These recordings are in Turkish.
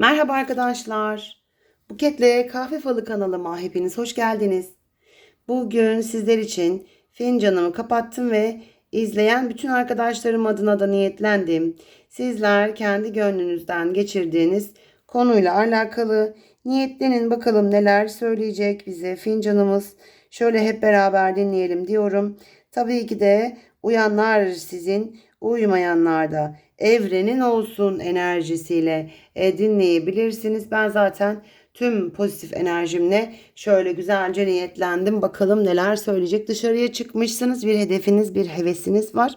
Merhaba arkadaşlar. Buketle Kahve Falı kanalıma hepiniz hoş geldiniz. Bugün sizler için fincanımı kapattım ve izleyen bütün arkadaşlarım adına da niyetlendim. Sizler kendi gönlünüzden geçirdiğiniz konuyla alakalı niyetlenin bakalım neler söyleyecek bize fincanımız. Şöyle hep beraber dinleyelim diyorum. Tabii ki de uyanlar sizin, uyumayanlar da evrenin olsun enerjisiyle e, dinleyebilirsiniz. Ben zaten tüm pozitif enerjimle şöyle güzelce niyetlendim. Bakalım neler söyleyecek. Dışarıya çıkmışsınız. Bir hedefiniz, bir hevesiniz var.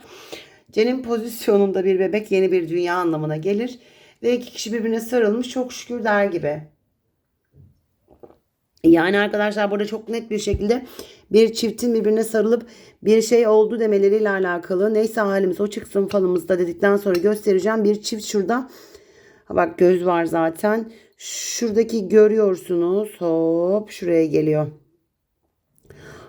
Cenin pozisyonunda bir bebek yeni bir dünya anlamına gelir. Ve iki kişi birbirine sarılmış çok şükür der gibi. Yani arkadaşlar burada çok net bir şekilde bir çiftin birbirine sarılıp bir şey oldu demeleriyle alakalı. Neyse halimiz o çıksın falımızda dedikten sonra göstereceğim. Bir çift şurada. Bak göz var zaten. Şuradaki görüyorsunuz. Hop şuraya geliyor.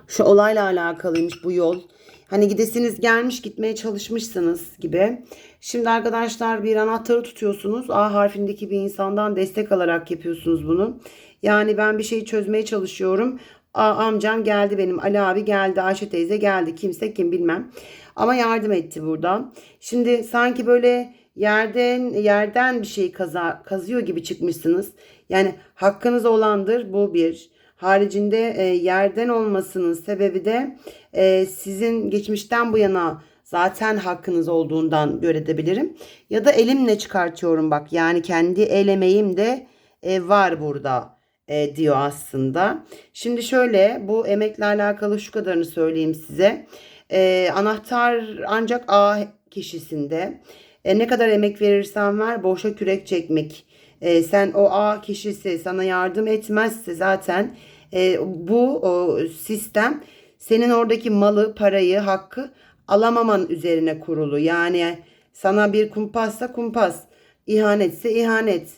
Şu olayla alakalıymış bu yol. Hani gidesiniz gelmiş gitmeye çalışmışsınız gibi. Şimdi arkadaşlar bir anahtarı tutuyorsunuz. A harfindeki bir insandan destek alarak yapıyorsunuz bunu. Yani ben bir şeyi çözmeye çalışıyorum. A, amcam geldi benim. Ali abi geldi. Ayşe teyze geldi. Kimse kim bilmem. Ama yardım etti burada. Şimdi sanki böyle yerden yerden bir şey kaza, kazıyor gibi çıkmışsınız. Yani hakkınız olandır bu bir. Haricinde e, yerden olmasının sebebi de e, sizin geçmişten bu yana zaten hakkınız olduğundan görebilirim. Ya da elimle çıkartıyorum bak. Yani kendi el emeğim de e, var burada e, diyor aslında. Şimdi şöyle bu emekle alakalı şu kadarını söyleyeyim size. E, anahtar ancak A kişisinde. E, ne kadar emek verirsen ver boşa kürek çekmek. E, sen o A kişisi sana yardım etmezse zaten e, bu o, sistem senin oradaki malı, parayı, hakkı alamaman üzerine kurulu. Yani sana bir kumpassa kumpas, ihanetse ihanet.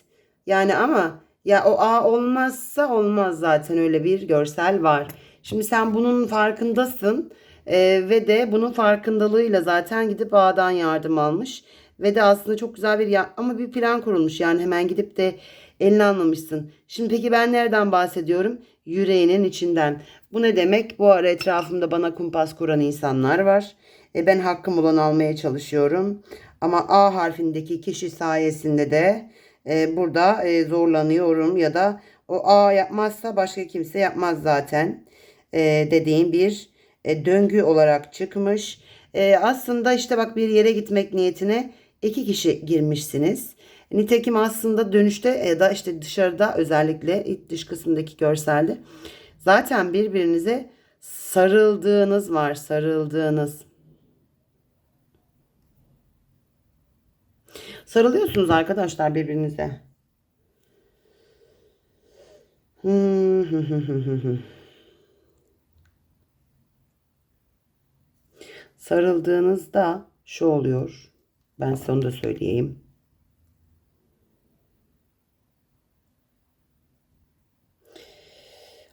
Yani ama ya o A olmazsa olmaz zaten öyle bir görsel var. Şimdi sen bunun farkındasın e, ve de bunun farkındalığıyla zaten gidip A'dan yardım almış. Ve de aslında çok güzel bir ama bir plan kurulmuş. Yani hemen gidip de elini almamışsın. Şimdi peki ben nereden bahsediyorum? Yüreğinin içinden. Bu ne demek? Bu ara etrafımda bana kumpas kuran insanlar var. E ben hakkım olan almaya çalışıyorum. Ama A harfindeki kişi sayesinde de e, burada e, zorlanıyorum ya da o A yapmazsa başka kimse yapmaz zaten e, dediğim bir döngü olarak çıkmış. Aslında işte bak bir yere gitmek niyetine iki kişi girmişsiniz. Nitekim aslında dönüşte ya da işte dışarıda özellikle ilk dış kısmındaki görselde zaten birbirinize sarıldığınız var sarıldığınız. Sarılıyorsunuz arkadaşlar birbirinize. Sarıldığınızda şu oluyor. Ben size onu da söyleyeyim.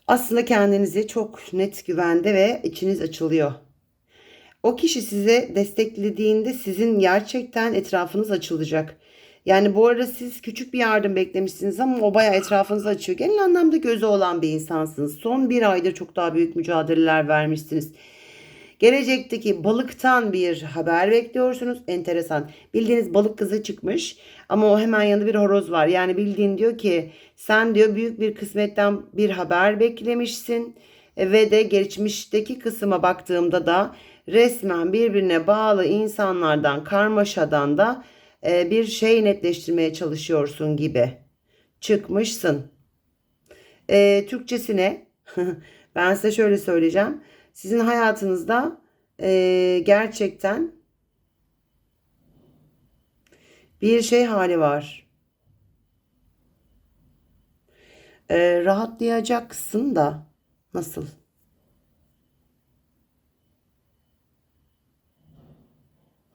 Aslında kendinizi çok net güvende ve içiniz açılıyor. O kişi size desteklediğinde sizin gerçekten etrafınız açılacak. Yani bu arada siz küçük bir yardım beklemişsiniz ama o bayağı etrafınızı açıyor. Genel anlamda gözü olan bir insansınız. Son bir aydır çok daha büyük mücadeleler vermişsiniz. Gelecekteki balıktan bir haber bekliyorsunuz. Enteresan. Bildiğiniz balık kızı çıkmış ama o hemen yanında bir horoz var. Yani bildiğin diyor ki sen diyor büyük bir kısmetten bir haber beklemişsin ve de geçmişteki kısma baktığımda da resmen birbirine bağlı insanlardan, karmaşadan da e, bir şey netleştirmeye çalışıyorsun gibi çıkmışsın. E, Türkçesine ben size şöyle söyleyeceğim. Sizin hayatınızda e, gerçekten bir şey hali var. E, rahatlayacaksın da nasıl?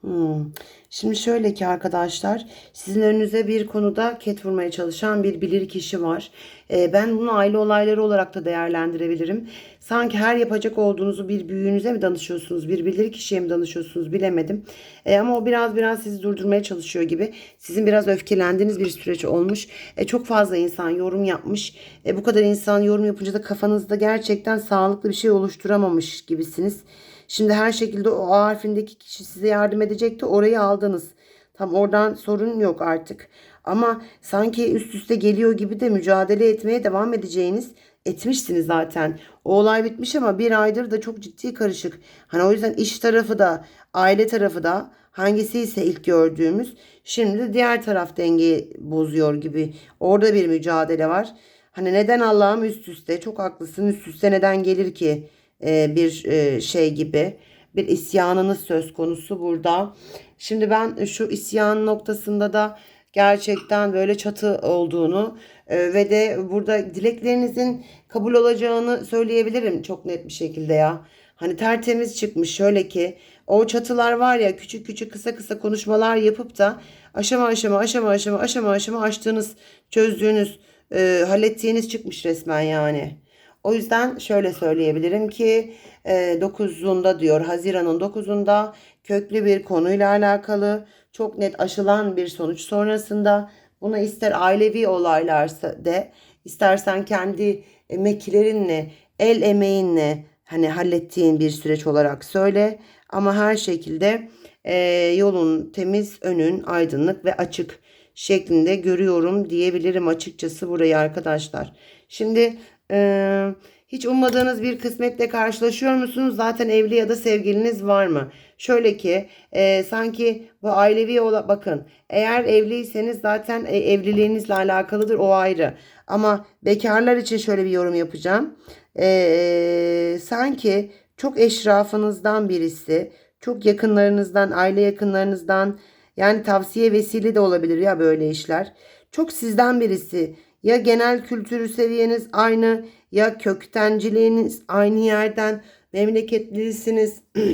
Hmm. Şimdi şöyle ki arkadaşlar sizin önünüze bir konuda ket vurmaya çalışan bir bilir kişi var. Ee, ben bunu aile olayları olarak da değerlendirebilirim. Sanki her yapacak olduğunuzu bir büyüğünüze mi danışıyorsunuz, bir bilir kişiye mi danışıyorsunuz bilemedim. Ee, ama o biraz biraz sizi durdurmaya çalışıyor gibi. Sizin biraz öfkelendiğiniz bir süreç olmuş. Ee, çok fazla insan yorum yapmış. Ee, bu kadar insan yorum yapınca da kafanızda gerçekten sağlıklı bir şey oluşturamamış gibisiniz. Şimdi her şekilde o A harfindeki kişi size yardım edecekti. Orayı aldınız. Tam oradan sorun yok artık. Ama sanki üst üste geliyor gibi de mücadele etmeye devam edeceğiniz etmişsiniz zaten. O olay bitmiş ama bir aydır da çok ciddi karışık. Hani o yüzden iş tarafı da aile tarafı da hangisi ise ilk gördüğümüz şimdi de diğer taraf dengeyi bozuyor gibi. Orada bir mücadele var. Hani neden Allah'ım üst üste çok haklısın üst üste neden gelir ki? E, bir e, şey gibi bir isyanınız söz konusu burada. Şimdi ben şu isyan noktasında da gerçekten böyle çatı olduğunu e, ve de burada dileklerinizin kabul olacağını söyleyebilirim çok net bir şekilde ya. Hani tertemiz çıkmış şöyle ki o çatılar var ya küçük küçük kısa kısa konuşmalar yapıp da aşama aşama aşama aşama aşama aşama açtığınız çözdüğünüz e, hallettiğiniz çıkmış resmen yani. O yüzden şöyle söyleyebilirim ki 9'unda diyor Haziran'ın 9'unda köklü bir konuyla alakalı çok net aşılan bir sonuç sonrasında buna ister ailevi olaylarsa de istersen kendi emeklerinle el emeğinle hani hallettiğin bir süreç olarak söyle ama her şekilde e, yolun temiz önün aydınlık ve açık şeklinde görüyorum diyebilirim açıkçası burayı arkadaşlar. Şimdi ee, hiç ummadığınız bir kısmetle karşılaşıyor musunuz? Zaten evli ya da sevgiliniz var mı? Şöyle ki e, sanki bu ailevi ola bakın eğer evliyseniz zaten e, evliliğinizle alakalıdır o ayrı. Ama bekarlar için şöyle bir yorum yapacağım. E, sanki çok eşrafınızdan birisi, çok yakınlarınızdan, aile yakınlarınızdan yani tavsiye vesile de olabilir ya böyle işler. Çok sizden birisi ya genel kültürü seviyeniz aynı ya köktenciliğiniz aynı yerden memleketlisiniz.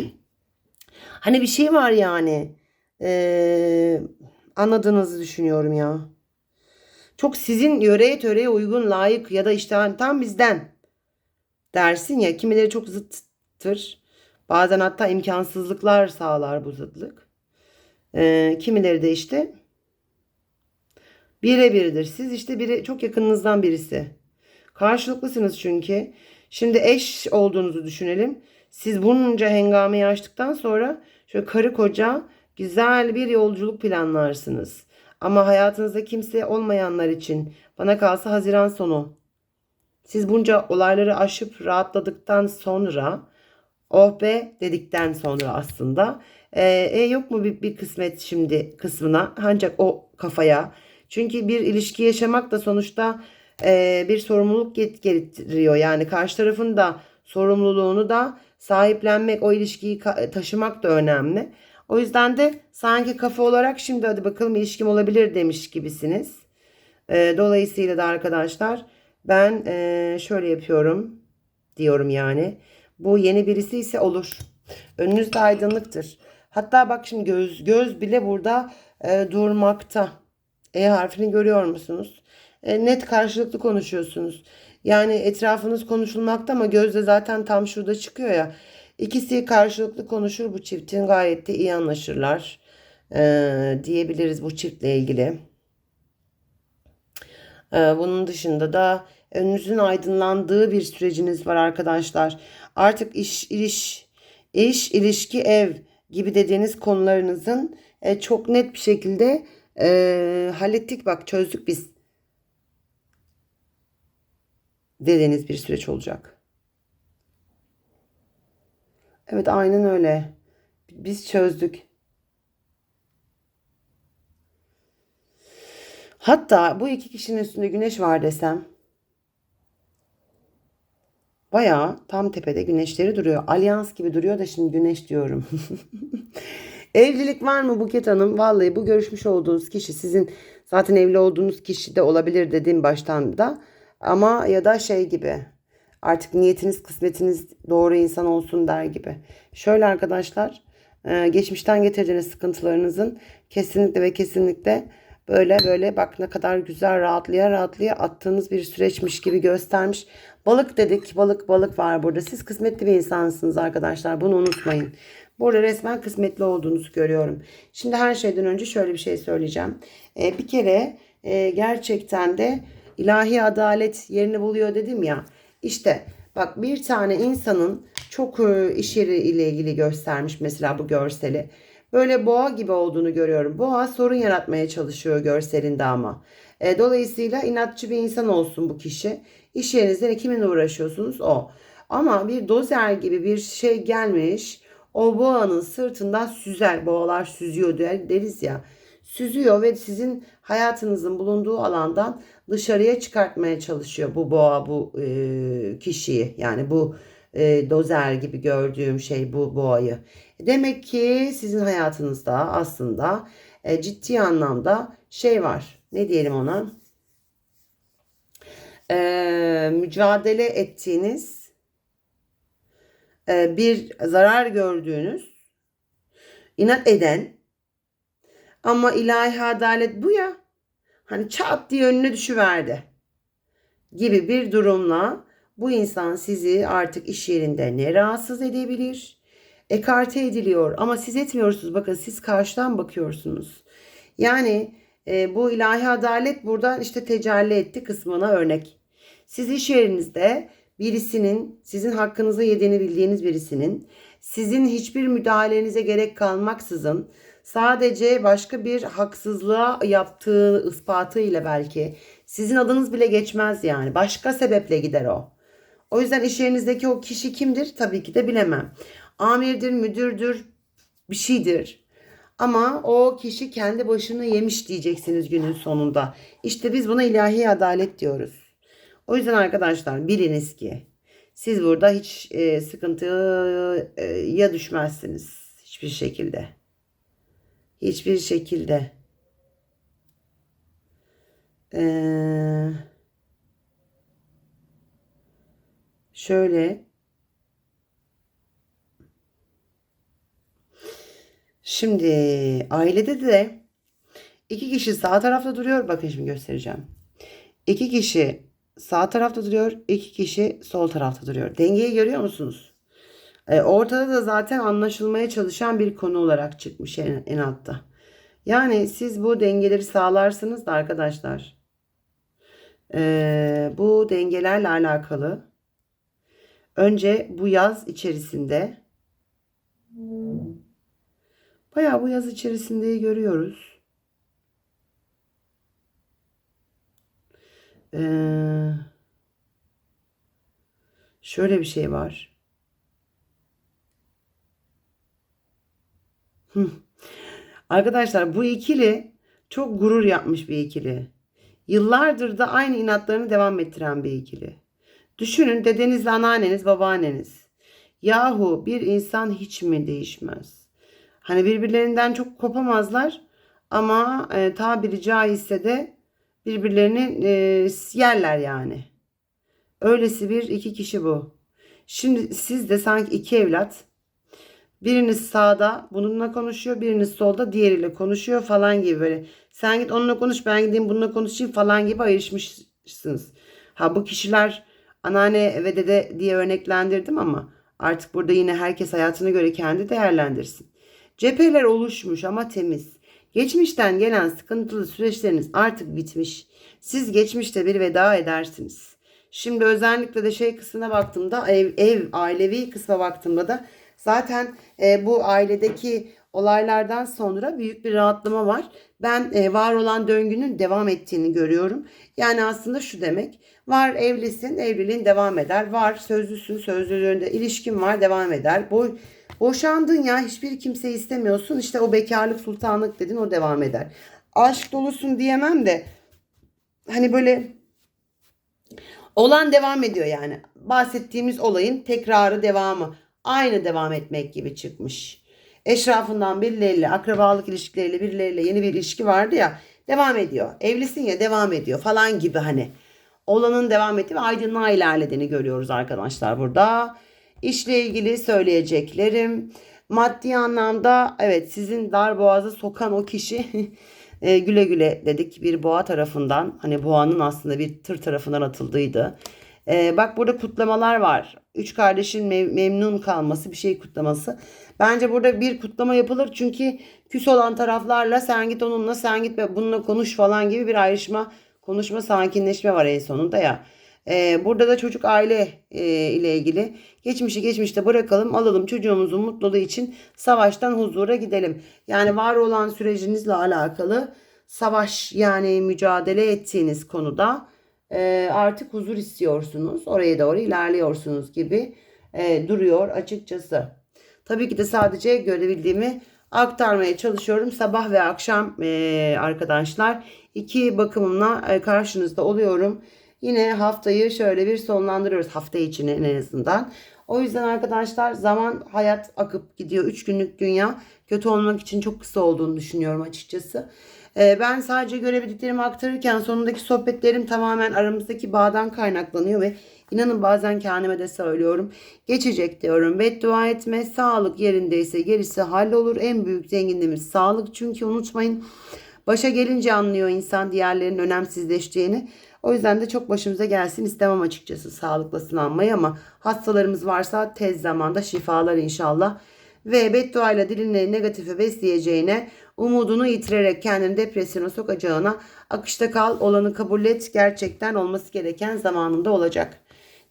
hani bir şey var yani. Ee, anladığınızı düşünüyorum ya. Çok sizin yöreye töreye uygun layık ya da işte hani tam bizden dersin ya kimileri çok zıttır. Bazen hatta imkansızlıklar sağlar bu zıtlık. Ee, kimileri de işte Birebirdir. Siz işte biri çok yakınınızdan birisi. Karşılıklısınız çünkü. Şimdi eş olduğunuzu düşünelim. Siz bunca hengameyi açtıktan sonra şöyle karı koca güzel bir yolculuk planlarsınız. Ama hayatınızda kimse olmayanlar için bana kalsa Haziran sonu. Siz bunca olayları aşıp rahatladıktan sonra oh be dedikten sonra aslında e, e, yok mu bir, bir kısmet şimdi kısmına ancak o kafaya çünkü bir ilişki yaşamak da sonuçta e, bir sorumluluk getiriyor. Yani karşı tarafın da sorumluluğunu da sahiplenmek, o ilişkiyi taşımak da önemli. O yüzden de sanki kafa olarak şimdi hadi bakalım ilişkim olabilir demiş gibisiniz. E, dolayısıyla da arkadaşlar ben e, şöyle yapıyorum diyorum yani. Bu yeni birisi ise olur. Önünüzde aydınlıktır. Hatta bak şimdi göz göz bile burada e, durmakta. E harfini görüyor musunuz? E, net karşılıklı konuşuyorsunuz. Yani etrafınız konuşulmakta ama gözde zaten tam şurada çıkıyor ya. İkisi karşılıklı konuşur bu çiftin gayet de iyi anlaşırlar e, diyebiliriz bu çiftle ilgili. E, bunun dışında da önünüzün aydınlandığı bir süreciniz var arkadaşlar. Artık iş, iş, iş, ilişki, ev gibi dediğiniz konularınızın e, çok net bir şekilde ee, hallettik bak çözdük biz. Dediğiniz bir süreç olacak. Evet aynen öyle. Biz çözdük. Hatta bu iki kişinin üstünde güneş var desem. Bayağı tam tepede güneşleri duruyor. Alyans gibi duruyor da şimdi güneş diyorum. Evlilik var mı Buket Hanım? Vallahi bu görüşmüş olduğunuz kişi sizin zaten evli olduğunuz kişi de olabilir dedim baştan da. Ama ya da şey gibi artık niyetiniz kısmetiniz doğru insan olsun der gibi. Şöyle arkadaşlar Ee, geçmişten getirdiğiniz sıkıntılarınızın kesinlikle ve kesinlikle böyle böyle bak ne kadar güzel rahatlaya rahatlaya attığınız bir süreçmiş gibi göstermiş. Balık dedik. Balık balık var burada. Siz kısmetli bir insansınız arkadaşlar. Bunu unutmayın. Burada resmen kısmetli olduğunuzu görüyorum. Şimdi her şeyden önce şöyle bir şey söyleyeceğim. Ee, bir kere e, gerçekten de ilahi adalet yerini buluyor dedim ya. İşte bak bir tane insanın çok e, iş yeri ile ilgili göstermiş mesela bu görseli. Böyle boğa gibi olduğunu görüyorum. Boğa sorun yaratmaya çalışıyor görselinde ama. E, dolayısıyla inatçı bir insan olsun bu kişi. İş yerinizde kiminle uğraşıyorsunuz o. Ama bir dozer gibi bir şey gelmiş. O boğanın sırtından süzer. Boğalar süzüyor der, deriz ya. Süzüyor ve sizin hayatınızın bulunduğu alandan dışarıya çıkartmaya çalışıyor bu boğa bu e, kişiyi. Yani bu e, dozer gibi gördüğüm şey bu boğayı. Demek ki sizin hayatınızda aslında e, ciddi anlamda şey var. Ne diyelim ona? E, mücadele ettiğiniz bir zarar gördüğünüz inat eden ama ilahi adalet bu ya. Hani çat diye önüne düşüverdi gibi bir durumla bu insan sizi artık iş yerinde ne rahatsız edebilir? Ekarte ediliyor ama siz etmiyorsunuz. Bakın siz karşıdan bakıyorsunuz. Yani e, bu ilahi adalet buradan işte tecelli etti kısmına örnek. Siz iş yerinizde birisinin sizin hakkınızı yediğini bildiğiniz birisinin sizin hiçbir müdahalenize gerek kalmaksızın sadece başka bir haksızlığa yaptığı ispatıyla belki sizin adınız bile geçmez yani. Başka sebeple gider o. O yüzden iş yerinizdeki o kişi kimdir? Tabii ki de bilemem. Amirdir, müdürdür, bir şeydir. Ama o kişi kendi başını yemiş diyeceksiniz günün sonunda. İşte biz buna ilahi adalet diyoruz. O yüzden arkadaşlar biliniz ki siz burada hiç e, sıkıntıya düşmezsiniz. Hiçbir şekilde. Hiçbir şekilde. Eee... Şöyle. Şimdi ailede de iki kişi sağ tarafta duruyor. Bakın şimdi göstereceğim. İki kişi sağ tarafta duruyor. iki kişi sol tarafta duruyor. Dengeyi görüyor musunuz? E, ortada da zaten anlaşılmaya çalışan bir konu olarak çıkmış en, en altta. Yani siz bu dengeleri sağlarsınız da arkadaşlar. E, bu dengelerle alakalı Önce bu yaz içerisinde bayağı bu yaz içerisinde görüyoruz. Ee, şöyle bir şey var. Arkadaşlar bu ikili çok gurur yapmış bir ikili. Yıllardır da aynı inatlarını devam ettiren bir ikili. Düşünün dedenizle anneanneniz, babaanneniz. Yahu bir insan hiç mi değişmez? Hani birbirlerinden çok kopamazlar ama e, tabiri caizse de birbirlerini e, yerler yani. Öylesi bir iki kişi bu. Şimdi siz de sanki iki evlat. Biriniz sağda bununla konuşuyor, biriniz solda diğeriyle konuşuyor falan gibi böyle. Sen git onunla konuş, ben gideyim bununla konuşayım falan gibi ayrışmışsınız. Ha bu kişiler Anneanne ve dede diye örneklendirdim ama artık burada yine herkes hayatına göre kendi değerlendirsin. Cepheler oluşmuş ama temiz. Geçmişten gelen sıkıntılı süreçleriniz artık bitmiş. Siz geçmişte bir veda edersiniz. Şimdi özellikle de şey kısmına baktığımda ev, ev ailevi kısma baktığımda da zaten e, bu ailedeki olaylardan sonra büyük bir rahatlama var. Ben e, var olan döngünün devam ettiğini görüyorum. Yani aslında şu demek. Var evlisin, evliliğin devam eder. Var sözlüsün, sözlülüğünde ilişkin var, devam eder. Bu boşandın ya hiçbir kimseyi istemiyorsun. İşte o bekarlık, sultanlık dedin o devam eder. Aşk dolusun diyemem de hani böyle olan devam ediyor yani. Bahsettiğimiz olayın tekrarı devamı. Aynı devam etmek gibi çıkmış eşrafından birileriyle, akrabalık ilişkileriyle birileriyle yeni bir ilişki vardı ya devam ediyor. Evlisin ya devam ediyor falan gibi hani. Olanın devam ettiği ve aydınlığa ilerlediğini görüyoruz arkadaşlar burada. İşle ilgili söyleyeceklerim. Maddi anlamda evet sizin dar boğaza sokan o kişi e, güle güle dedik bir boğa tarafından. Hani boğanın aslında bir tır tarafından atıldıydı. E, bak burada kutlamalar var. Üç kardeşin mev- memnun kalması bir şey kutlaması. Bence burada bir kutlama yapılır çünkü küs olan taraflarla sen git onunla sen git ve bununla konuş falan gibi bir ayrışma konuşma sakinleşme var en sonunda ya. Ee, burada da çocuk aile e, ile ilgili geçmişi geçmişte bırakalım alalım çocuğumuzun mutluluğu için savaştan huzura gidelim. Yani var olan sürecinizle alakalı savaş yani mücadele ettiğiniz konuda e, artık huzur istiyorsunuz. Oraya doğru ilerliyorsunuz gibi e, duruyor açıkçası. Tabii ki de sadece görebildiğimi aktarmaya çalışıyorum. Sabah ve akşam arkadaşlar iki bakımımla karşınızda oluyorum. Yine haftayı şöyle bir sonlandırıyoruz hafta içini en azından. O yüzden arkadaşlar zaman hayat akıp gidiyor. 3 günlük dünya kötü olmak için çok kısa olduğunu düşünüyorum açıkçası. Ee, ben sadece görebildiklerimi aktarırken sonundaki sohbetlerim tamamen aramızdaki bağdan kaynaklanıyor ve inanın bazen kendime de söylüyorum. Geçecek diyorum. Beddua etme. Sağlık yerindeyse gerisi hallolur. En büyük zenginliğimiz sağlık. Çünkü unutmayın başa gelince anlıyor insan diğerlerinin önemsizleştiğini. O yüzden de çok başımıza gelsin istemem açıkçası sağlıkla sınanmayı ama hastalarımız varsa tez zamanda şifalar inşallah. Ve bedduayla dilini negatife besleyeceğine, umudunu yitirerek kendini depresyona sokacağına akışta kal, olanı kabul et, gerçekten olması gereken zamanında olacak.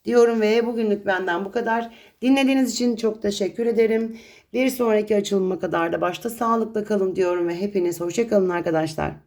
Diyorum ve bugünlük benden bu kadar. Dinlediğiniz için çok teşekkür ederim. Bir sonraki açılıma kadar da başta sağlıkla kalın diyorum ve hepiniz hoşçakalın arkadaşlar.